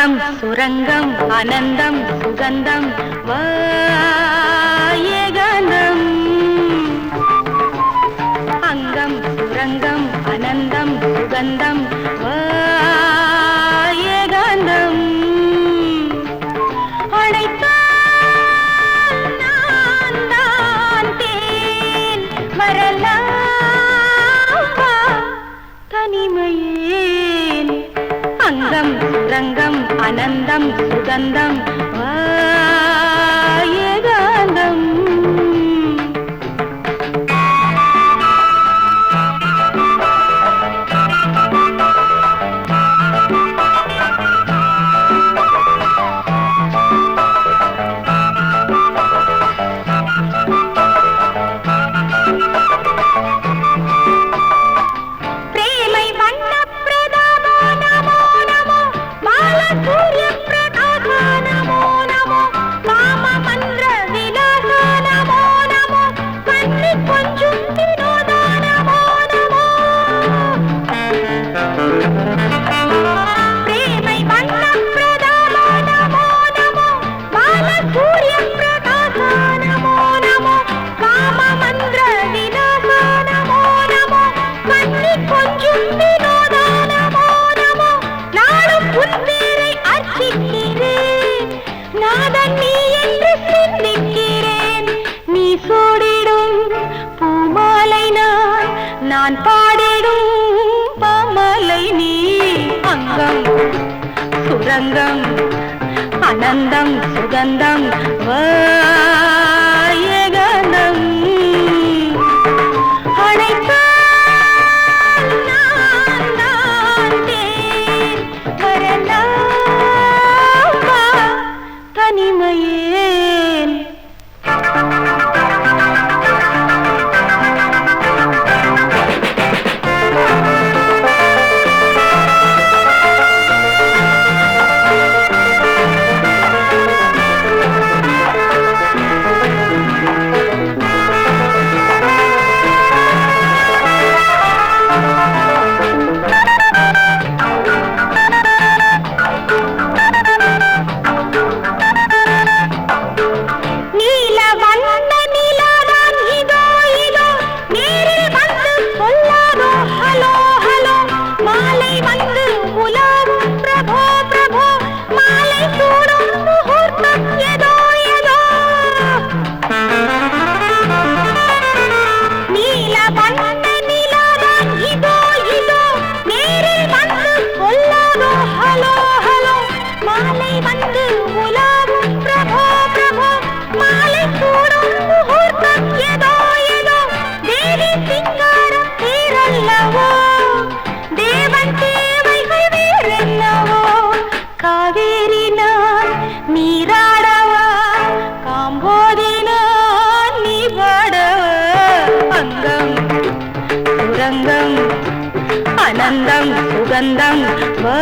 சுரம் சுரங்கம் அனந்தம் சுகந்தம் வாயகந்தம் அங்கம் சுரங்கம் அனந்தம் சுகந்தம் வாயகந்தம் அழைத்தால் நான் தான் தேன் வரலாம் தனிமையே. அங்கம் ரங்கம் ஆனந்தம் சுகந்தம் உன்பேரை அர்ச்சிக்கிறேன் நாதன் நீ என்று சிந்திக்கிறேன் நீ சூடிடும் பூமாலை நான் நான் சுரங்கம் அனந்தம் சுகந்தம் வா. சுரங்கம் அனந்தம் சுகந்தம் வா